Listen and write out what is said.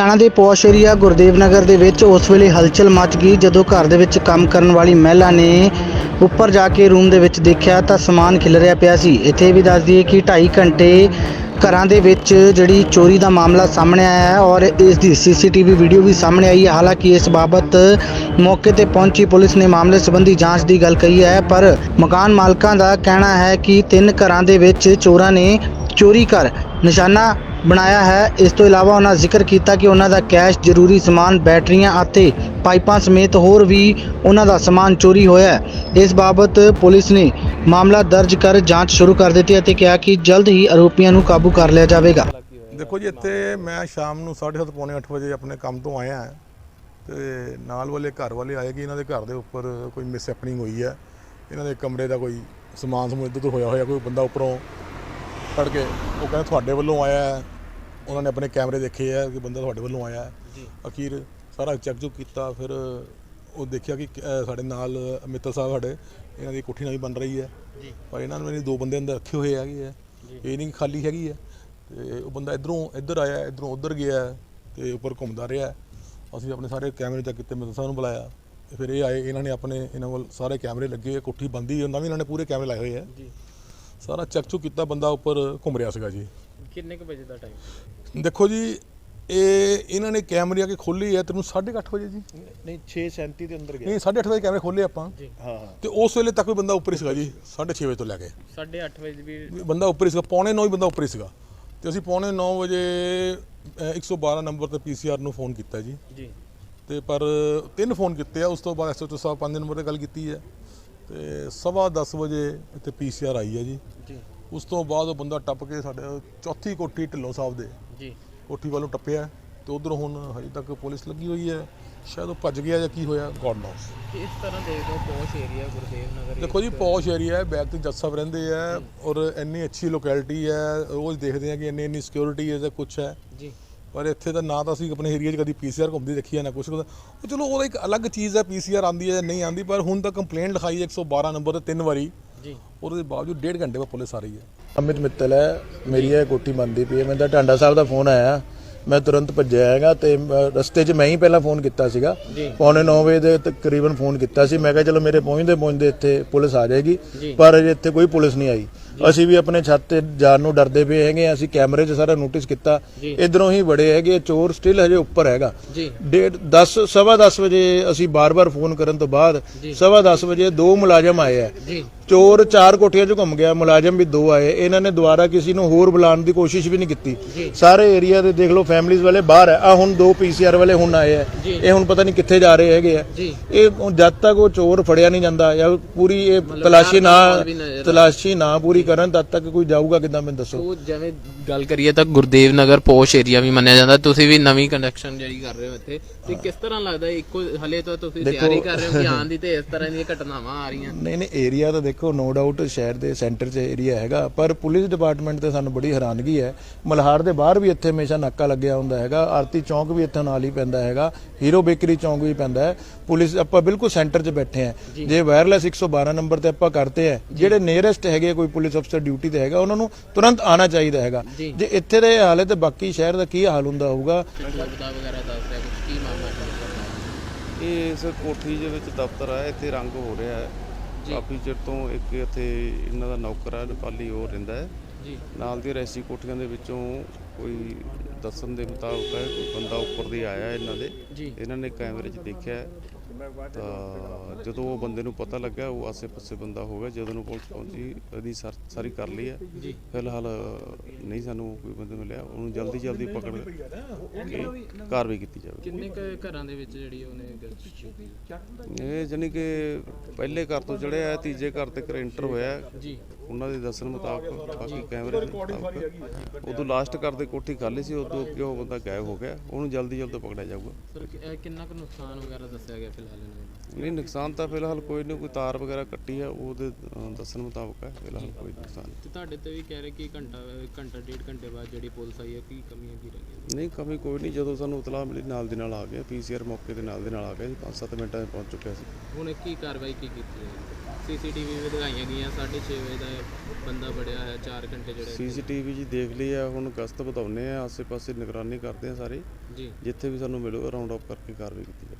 ਹਰਿਆਣਾ ਦੇ ਪੌਸ਼ ਏਰੀਆ ਗੁਰਦੇਵ ਨਗਰ ਦੇ ਵਿੱਚ ਉਸ ਵੇਲੇ ਹਲਚਲ ਮਚ ਗਈ। ਜਦੋਂ ਘਰ ਦੇ ਵਿੱਚ ਕੰਮ ਕਰਨ ਵਾਲੀ ਮਹਿਲਾ ਨੇ ਉੱਪਰ ਜਾ ਕੇ ਰੂਮ ਦੇ ਵਿੱਚ ਦੇਖਿਆ ਤਾਂ ਸਮਾਨ ਖਿਲਰਿਆ ਪਿਆ ਸੀ। ਇੱਥੇ ਵੀ ਦੱਸ ਦਈਏ ਕਿ 2.5 ਘੰਟੇ ਘਰਾਂ ਦੇ ਵਿੱਚ ਜਿਹੜੀ ਚੋਰੀ ਦਾ ਮਾਮਲਾ ਸਾਹਮਣੇ ਆਇਆ ਹੈ ਔਰ ਇਸ ਦੀ ਸੀਸੀਟੀਵੀ ਵੀਡੀਓ ਵੀ ਸਾਹਮਣੇ ਆਈ ਹੈ। ਹਾਲਾਂਕਿ ਇਸ ਬਾਬਤ ਮੌਕੇ ਤੇ ਪਹੁੰਚੀ ਪੁਲਿਸ ਨੇ ਮਾਮਲੇ ਸੰਬੰਧੀ ਜਾਂਚ ਦੀ ਗੱਲ ਕਹੀ ਹੈ, ਪਰ ਮਕਾਨ ਮਾਲਕਾਂ ਦਾ ਕਹਿਣਾ ਹੈ ਕਿ ਤਿੰਨ ਘਰਾਂ ਦੇ ਵਿੱਚ ਚੋਰਾਂ ਨੇ ਚੋਰੀ ਕਰ ਨਿਸ਼ਾਨਾ ਬਣਾਇਆ ਹੈ। ਇਸ ਤੋਂ ਇਲਾਵਾ ਉਹਨਾਂ ਜ਼ਿਕਰ ਕੀਤਾ ਕਿ ਉਹਨਾਂ ਦਾ ਕੈਸ਼, ਜ਼ਰੂਰੀ ਸਮਾਨ, ਬੈਟਰੀਆਂ ਅਤੇ ਪਾਈਪਾਂ ਸਮੇਤ ਹੋਰ ਵੀ ਉਹਨਾਂ ਦਾ ਸਮਾਨ ਚੋਰੀ ਹੋਇਆ ਹੈ। ਇਸ ਬਾਬਤ ਪੁਲਿਸ ਨੇ ਮਾਮਲਾ ਦਰਜ ਕਰ ਜਾਂਚ ਸ਼ੁਰੂ ਕਰ ਦਿੱਤੀ ਅਤੇ ਕਿਹਾ ਕਿ ਜਲਦ ਹੀ ਆਰੋਪੀਆਂ ਨੂੰ ਕਾਬੂ ਕਰ ਲਿਆ ਜਾਵੇਗਾ। ਦੇਖੋ ਜੀ, ਇੱਥੇ ਮੈਂ ਸ਼ਾਮ ਨੂੰ 7:30 ਪੌਣੇ 8 ਵਜੇ ਆਪਣੇ ਕੰਮ ਤੋਂ ਆਇਆ ਹਾਂ ਤੇ ਨਾਲ ਵਾਲੇ ਘਰ ਵਾਲੇ ਆਏ ਕਿ ਇਹਨਾਂ ਦੇ ਘਰ ਦੇ ਉੱਪਰ ਕੋਈ ਮਿਸ ਹੈਪਨਿੰਗ ਹੋਈ ਹੈ। ਇਹਨਾਂ ਦੇ ਕਮਰੇ ਦਾ ਕੋਈ ਸਮਾਨ ਸਮੂਨ ਇੱਧਰ ਹੋਇਆ ਹੋਇਆ, ਕੋਈ ਬੰਦਾ ਉੱਪਰੋਂ ਫੜ ਕੇ ਉਹ ਕਹਿੰਦਾ ਤੁਹਾਡੇ ਵੱਲੋਂ ਆਇਆ ਹੈ। ਉਹਨਾਂ ਨੇ ਆਪਣੇ ਕੈਮਰੇ ਦੇਖੇ ਆ ਕਿ ਬੰਦਾ ਤੁਹਾਡੇ ਵੱਲੋਂ ਆਇਆ ਹੈ। ਜੀ। ਅਖੀਰ ਸਾਰਾ ਚੈੱਕ ਚੁੱਕ ਕੀਤਾ ਫਿਰ ਉਹ ਦੇਖਿਆ ਕਿ ਅਹ, ਸਾਡੇ ਨਾਲ ਮਿੱਤਲ ਸਾਹਿਬ ਸਾਡੇ ਇਹਨਾਂ ਦੀ ਕੋਠੀ ਨਵੀਂ ਬਣ ਰਹੀ ਹੈ। ਜੀ। ਪਰ ਇਹਨਾਂ ਨੇ ਮੇਰੇ ਦੋ ਬੰਦੇ ਅੰਦਰ ਰੱਖੇ ਹੋਏ ਹੈਗੇ ਆ ਇਹ ਨਹੀਂ ਕਿ ਖਾਲੀ ਹੈਗੀ ਹੈ। ਤੇ ਉਹ ਬੰਦਾ ਇਧਰੋਂ ਇੱਧਰ ਆਇਆ ਇਧਰੋਂ ਉਧਰ ਗਿਆ ਤੇ ਉੱਪਰ ਘੁੰਮਦਾ ਰਿਹਾ ਅਸੀਂ ਆਪਣੇ ਸਾਰੇ ਕੈਮਰੇ ਚੈੱਕ ਕੀਤੇ ਮਿੱਤਲ ਸਾਹਿਬ ਨੂੰ ਬੁਲਾਇਆ। ਤੇ ਫਿਰ ਇਹ ਆਏ ਇਹਨਾਂ ਨੇ ਆਪਣੇ ਇਹਨਾਂ ਕੋਲ ਸਾਰੇ ਕੈਮਰੇ ਲੱਗੇ ਹੋਏ ਕੋਠੀ ਬੰਦੀ ਨਵੀਂ ਇਹਨਾਂ ਨੇ ਪੂਰੇ ਕੈਮਰੇ ਲਾਏ ਹੋਏ ਆ ਜੀ। ਸਾਰਾ ਚੈੱਕ ਚੁੱਕ ਕੀਤਾ ਬੰਦਾ ਉੱਪਰ ਘੁੰਮ ਰਿਹਾ ਸੀਗਾ ਜੀ। ਕਿੰਨੇ ਕੁ ਵਜੇ ਦਾ ਟਾਈਮ ਦੇਖੋ ਜੀ ਇਹ ਇਹਨਾਂ ਨੇ ਕੈਮਰੇ ਆ ਕੇ ਖੋਲੀ ਹੈ ਤੈਨੂੰ 8:30 ਵਜੇ ਜੀ। ਨਹੀਂ 6:37 ਦੇ ਅੰਦਰ ਗਿਆ। ਨਹੀਂ 8:30 ਵਜੇ ਕੈਮਰੇ ਖੋਲੇ ਆਪਾਂ। ਹਾਂ ਹਾਂ। ਤੇ ਉਸ ਵੇਲੇ ਤੱਕ ਵੀ ਬੰਦਾ ਉੱਪਰ ਹੀ ਸੀਗਾ ਜੀ 6:30 ਵਜੇ ਤੋਂ ਲੈ ਕੇ। 8:30 ਵਜੇ ਵੀ ਵੀ ਬੰਦਾ ਉੱਪਰ ਹੀ ਸੀਗਾ ਪੌਣੇ 9 ਹੀ ਬੰਦਾ ਉੱਪਰ ਹੀ ਸੀਗਾ। ਤੇ ਅਸੀਂ ਪੌਣੇ 9 ਵਜੇ ਅਹ, 112 ਨੰਬਰ ਤੇ ਪੀਸੀਆਰ ਨੂੰ ਫੋਨ ਕੀਤਾ ਜੀ। ਜੀ। ਤੇ ਪਰ ਤਿੰਨ ਫੋਨ ਕੀਤੇ ਆ ਉਸ ਤੋਂ ਬਾਅਦ ਐਸਓਟੀ ਸਾਹਿਬ 5 ਨੰਬਰ ਤੇ ਗੱਲ ਕੀਤੀ ਹੈ। ਤੇ ਸਵਾ 10 ਵਜੇ ਇੱਥੇ ਪੀਸੀਆਰ ਆਈ ਹੈ ਜੀ। ਜੀ। ਉਸ ਤੋਂ ਬਾਅਦ ਉਹ ਬੰਦਾ ਟੱਪ ਕੇ ਸਾਡੇ ਚੌਥੀ ਕੋਠੀ ਢਿੱਲੋਂ ਸਾਹਿਬ ਦੇ ਜੀ। ਕੋਠੀ ਵੱਲੋਂ ਟੱਪਿਆ ਤੇ ਉਧਰ ਹੁਣ ਹਜੇ ਤੱਕ ਪੁਲਿਸ ਲੱਗੀ ਹੋਈ ਹੈ। ਸ਼ਾਇਦ ਉਹ ਭੱਜ ਗਿਆ ਜਾਂ ਕੀ ਹੋਇਆ ਗੋਡ ਨੋਸ ਇਸ ਤਰ੍ਹਾਂ ਦੇਖਦੇ ਹੋ ਪੌਸ਼ ਏਰੀਆ ਗੁਰਦੇਵ ਨਗਰ ਦੇਖੋ ਜੀ ਪੌਸ਼ ਏਰੀਆ ਹੈ ਬੈਕ ਤੇ ਜੱਜ ਸਾਹਿਬ ਰਹਿੰਦੇ ਆ ਔਰ ਇੰਨੀ ਅੱਛੀ ਲੋਕੈਲਿਟੀ ਹੈ ਰੋਜ਼ ਦੇਖਦੇ ਆ ਕਿ ਇੰਨੀ ਇੰਨੀ ਸਿਕਿਉਰਿਟੀ ਹੈ ਜਾਂ ਕੁਛ ਹੈ। ਜੀ। ਪਰ ਇੱਥੇ ਤਾਂ ਨਾ ਤਾਂ ਅਸੀਂ ਆਪਣੇ ਏਰੀਆ 'ਚ ਕਦੀ ਪੀਸੀਆਰ ਘੁੰਮਦੀ ਦੇਖੀ ਹੈ ਨਾ ਕੁਛ ਉਹ ਚਲੋ ਉਹਦਾ ਇੱਕ ਅਲੱਗ ਚੀਜ਼ ਹੈ ਪੀਸੀਆਰ ਆਂਦੀ ਹੈ ਜਾਂ ਨਹੀਂ ਆਂਦੀ ਪਰ ਹੁਣ ਤਾਂ ਕੰਪਲੇਂਟ ਲਿਖਾਈ ਹੈ 112 ਨੰਬਰ ਤੇ ਤਿੰਨ ਵਾਰੀ। ਜੀ। ਉਹਦੇ ਬਾਵਜੂਦ ਡੇਢ ਘੰਟੇ ਬਾਅਦ ਪੁਲਿਸ ਆ ਰਹੀ ਹੈ। ਅਮਿਤ ਮਿੱਤਲ ਹੈ ਮੇਰੀ ਇਹ ਕੋਠੀ ਬੰਦੀ ਪਈ ਹੈ। ਮੈਨੂੰ ਤਾਂ ਟਾਂਡਾ ਸਾਹਿਬ ਦਾ ਫੋਨ ਆਇਆ। ਮੈਂ ਤੁਰੰਤ ਭੱਜਿਆ ਹੈਗਾ ਤੇ ਰਸਤੇ 'ਚ ਮੈਂ ਹੀ ਪਹਿਲਾਂ ਫੋਨ ਕੀਤਾ ਸੀਗਾ। ਪੌਣੇ 9 ਵਜੇ ਦੇ ਤਕਰੀਬਨ ਫੋਨ ਕੀਤਾ ਸੀ। ਮੈਂ ਕਿਹਾ ਚਲੋ ਮੇਰੇ ਪਹੁੰਚਦੇ ਪਹੁੰਚਦੇ ਇੱਥੇ ਪੁਲਿਸ ਆ ਜਾਏਗੀ। ਪਰ ਇੱਥੇ ਕੋਈ ਪੁਲਿਸ ਨਹੀਂ ਆਈ। ਅਸੀਂ ਵੀ ਆਪਣੇ ਛੱਤ ਤੇ ਜਾਣ ਨੂੰ ਡਰਦੇ ਪਏ ਹੈਗੇ। ਅਸੀਂ ਕੈਮਰੇ 'ਚ ਸਾਰਾ ਨੋਟਿਸ ਕੀਤਾ। ਇਧਰੋਂ ਹੀ ਬੜੇ ਹੈਗੇ ਚੋਰ ਸਟਿਲ ਹਜੇ ਉੱਪਰ ਹੈਗਾ। ਡੇਢ 10 ਸਵਾ 10 ਵਜੇ ਅਸੀਂ ਬਾਰ-ਬਾਰ ਫੋਨ ਕਰਨ ਤੋਂ ਬਾਅਦ ਸਵਾ 10 ਵਜੇ ਦੋ ਮੁਲਾਜ਼ਮ ਆਏ ਆ। ਚੋਰ ਚਾਰ ਕੋਠੀਆਂ 'ਚ ਘੁੰਮ ਗਿਆ ਮੁਲਾਜ਼ਮ ਵੀ ਦੋ ਆਏ। ਇਹਨਾਂ ਨੇ ਦੁਬਾਰਾ ਕਿਸੇ ਨੂੰ ਹੋਰ ਬੁਲਾਉਣ ਦੀ ਕੋਸ਼ਿਸ਼ ਵੀ ਨਹੀਂ ਕੀਤੀ। ਸਾਰੇ ਏਰੀਆ ਦੇ ਦੇਖ ਲਓ ਫੈਮਿਲੀਜ਼ ਵਾਲੇ ਬਾਹਰ ਆ। ਆ ਹੁਣ ਦੋ ਪੀਸੀਆਰ ਵਾਲੇ ਹੁਣ ਆਏ ਆ। ਇਹ ਹੁਣ ਪਤਾ ਨਹੀਂ ਕਿੱਥੇ ਜਾ ਰਹੇ ਹੈਗੇ ਆ। ਇਹ ਜਦ ਤੱਕ ਉਹ ਚੋਰ ਫੜਿਆ ਨਹੀਂ ਜਾਂਦਾ ਜਾਂ ਪੂਰੀ ਇਹ ਤਲਾਸ਼ੀ ਨਾ ਤਲਾਸ਼ੀ ਨਾ ਪੂਰੀ ਕਰਨ ਤਦ ਤੱਕ ਕੋਈ ਜਾਊਗਾ ਕਿੱਦਾਂ ਮੈਨੂੰ ਦੱਸੋ? ਉਹ ਜਿਵੇਂ ਗੱਲ ਕਰੀਏ ਤਾਂ ਗੁਰਦੇਵ ਨਗਰ ਪੋਸ਼ ਏਰੀਆ ਵੀ ਮੰਨਿਆ ਜਾਂਦਾ। ਤੁਸੀਂ ਵੀ ਨਵੀਂ ਕੰਡਕਸ਼ਨ ਜਿਹੜੀ ਕਰ ਰਹੇ ਹੋ ਇੱਥੇ। ਤੇ ਕਿਸ ਤਰ੍ਹਾਂ ਲੱਗਦਾ ਇੱਕੋ ਹਲੇ ਤਾਂ ਤੁਸੀਂ ਤਿਆਰੀ ਕਰ ਰਹੇ ਹੋ ਕਿ ਆਉਣ ਦੀ ਤੇ ਇਸ ਤਰ੍ਹਾਂ ਦੀਆਂ ਘਟਨਾਵਾਂ ਆ ਰਹੀਆਂ? ਨਹੀਂ ਨਹੀਂ ਏਰੀਆ ਤਾਂ ਦੇਖੋ ਨੋ ਡਾਊਟ ਸ਼ਹਿਰ ਦੇ ਸੈਂਟਰ 'ਚ ਏਰੀਆ ਹੈਗਾ। ਪਰ ਪੁਲਿਸ ਡਿਪਾਰਟਮੈਂਟ ਤੇ ਸਾਨੂੰ ਬੜੀ ਹੈਰਾਨਗੀ ਹੈ। ਮਲਹਾਰ ਦੇ ਬਾਹਰ ਵੀ ਇੱਥੇ ਹਮੇਸ਼ਾ ਨਾਕਾ ਲੱਗਿਆ ਹੁੰਦਾ ਹੈਗਾ। ਆਰਤੀ ਚੌਂਕ ਵੀ ਇੱਥੇ ਨਾਲ ਹੀ ਪੈਂਦਾ ਹੈਗਾ। ਹੀਰੋ ਬੇਕਰੀ ਚੌਂਕ ਵੀ ਪੈਂਦਾ ਹੈ। ਪੁਲਿਸ ਆਪਾਂ ਬਿਲਕੁਲ ਸੈਂਟਰ 'ਚ ਬੈਠੇ ਆ ਜੇ। ਵਾਇਰਲੈਸ 112 ਨੰਬਰ ਤੇ ਆਪਾਂ ਕਰਤੇ ਆ ਜਿਹੜੇ ਨੀਅਰੈਸਟ ਹੈਗੇ ਕੋਈ ਪੁਲਿਸ ਅਫਸਰ ਡਿਊਟੀ ਤੇ ਹੈਗਾ ਉਹਨਾਂ ਨੂੰ ਤੁਰੰਤ ਆਣਾ ਚਾਹੀਦਾ ਹੈਗਾ। ਜੇ। ਇੱਥੇ ਦੇ ਹਾਲੇ ਤੇ ਬਾਕੀ ਸ਼ਹਿਰ ਦਾ ਕੀ ਹਾਲ ਹੁੰਦਾ ਹੋਊਗਾ? ਸ਼ਬਦਾ ਵਗੈਰਾ ਦੱਸ ਰਿਹਾ ਕੁਝ ਕੀ ਮਾਮਲਾ ਹੈ? ਇਹ ਇਸ ਕੋਠੀ ਦੇ ਵਿੱਚ ਦਫ਼ਤਰ ਹੈ ਇੱਥੇ ਰੰਗ ਹੋ ਰਿਹਾ ਹੈ। ਕਾਫੀ ਚਿਰ ਤੋਂ ਇੱਕ ਇੱਥੇ ਇਹਨਾਂ ਦਾ ਨੌਕਰ ਹੈ ਨੇਪਾਲੀ ਉਹ ਰਹਿੰਦਾ ਹੈ। ਜੀ। ਨਾਲ ਦੀ ਰੈਸੀ ਕੋਠੀਆਂ ਦੇ ਵਿੱਚੋਂ ਕੋਈ ਦੱਸਣ ਦੇ ਮੁਤਾਬਕ ਹੈ ਕੋਈ ਬੰਦਾ ਉੱਪਰ ਦੀ ਆਇਆ ਇਹਨਾਂ ਦੇ। ਇਹਨਾਂ ਨੇ ਕੈਮਰੇ 'ਚ ਦੇਖਿਆ ਤਾਂ ਜਦੋਂ ਉਹ ਬੰਦੇ ਨੂੰ ਪਤਾ ਲੱਗਾ ਉਹ ਆਸੇ-ਪਾਸੇ ਬੰਦਾ ਹੋ ਗਿਆ ਜਦੋਂ ਨੂੰ ਪੁਲਿਸ ਪਹੁੰਚੀ ਇਹਦੀ ਸਰ- ਸਾਰੀ ਕਰ ਲਈ ਹੈ। ਫਿਲਹਾਲ ਨਹੀਂ ਸਾਨੂੰ ਕੋਈ ਬੰਦਾ ਮਿਲਿਆ ਉਹਨੂੰ ਜਲਦੀ ਜਲਦੀ ਪਕੜ ਕੇ ਕਾਰਵਾਈ ਕੀਤੀ ਜਾਵੇ। ਕਿੰਨੇ ਕੁ ਘਰਾਂ ਦੇ ਵਿੱਚ ਜਿਹੜੀ ਉਹਨੇ ਗਸ਼ਤ ਕੀਤੀ? ਇਹ ਜਾਨੀ ਕਿ ਪਹਿਲੇ ਘਰ ਤੋਂ ਚੜਿਆ ਤੀਜੇ ਘਰ ਤੱਕ ਐਂਟਰ ਹੋਇਆ ਜੀ। ਉਹਨਾਂ ਦੇ ਦੱਸਣ ਮੁਤਾਬਕ ਬਾਕੀ ਕੈਮਰੇ ਦੇ ਮੁਤਾਬਕ। ਉਦੋਂ ਲਾਸਟ ਘਰ ਦੇ ਕੋਠੀ ਖਾਲੀ ਸੀ ਉਦੋਂ ਕਿ ਉਹ ਬੰਦਾ ਗਾਇਬ ਹੋ ਗਿਆ। ਉਹਨੂੰ ਜਲਦੀ ਜਲਦੀ ਪਕੜਿਆ ਜਾਊਗਾ। ਸਰ ਕਿ- ਇਹ ਕਿੰਨਾ ਕੁ ਨੁਕਸਾਨ ਵਗੈਰਾ ਦੱਸਿਆ ਗਿਆ ਫਿਲਹਾਲ ਇਹਨਾਂ ਦਾ ਨਹੀਂ ਨੁਕਸਾਨ ਤਾਂ ਫਿਲਹਾਲ ਕੋਈ ਨਹੀਂ ਕੋਈ ਤਾਰ ਵਗੈਰਾ ਕੱਟੀ ਹੈ ਉਹਦੇ ਅ, ਦੱਸਣ ਮੁਤਾਬਕ ਹੈ ਫਿਲਹਾਲ ਕੋਈ ਨੁਕਸਾਨ ਨਹੀਂ। ਤੇ ਤੁਹਾਡੇ ਤੇ ਵੀ ਕਹਿ ਰਹੇ ਕਿ ਘੰਟਾ ਘੰਟਾ ਡੇਢ ਘੰਟੇ ਬਾਅਦ ਜਿਹੜੀ ਪੁਲਿਸ ਆਈ ਹੈ ਕੀ ਕਮੀਆਂ ਕੀ ਰਹਿ ਗਈਆਂ? ਨਹੀਂ ਕਮੀ ਕੋਈ ਨਹੀਂ ਜਦੋਂ ਸਾਨੂੰ ਇਤਲਾਹ ਮਿਲੀ ਨਾਲ ਦੀ ਨਾਲ ਆ ਗਏ ਪੀਸੀਆਰ ਮੌਕੇ ਦੇ ਨਾਲ ਦੇ ਨਾਲ ਆ ਗਿਆ ਜੀ 5-7 ਮਿੰਟਾਂ 'ਚ ਪਹੁੰਚ ਚੁੱਕਿਆ ਸੀ। ਹੁਣ ਕੀ ਕਾਰਵਾਈ ਕੀ ਕੀਤੀ ਹੈ ਸੀਸੀਟੀਵੀ ਵੀ ਦਿਖਾਈਆਂ ਗਈਆਂ 6:30 ਵਜੇ ਦਾ ਇਹ ਬੰਦਾ ਬੜਿਆ ਹੈ 4 ਘੰਟੇ ਜਿਹੜੇ ਸੀਸੀਟੀਵੀ ਜੀ ਦੇਖ ਲਈ ਆ ਹੁਣ ਗਸਤ ਵਧਾਉਨੇ ਆ ਆਸੇ-ਪਾਸੇ ਨਿਗਰਾਨੀ ਕਰਦੇ ਆ ਸਾਰੇ। ਜੀ। ਜਿੱਥੇ ਵੀ ਸਾਨੂੰ ਮਿਲੂਗਾ ਰਾਉਂਡ ਅਪ ਕਰਕੇ ਕਾਰਵਾਈ ਕੀਤੀ ਜਾਵੇ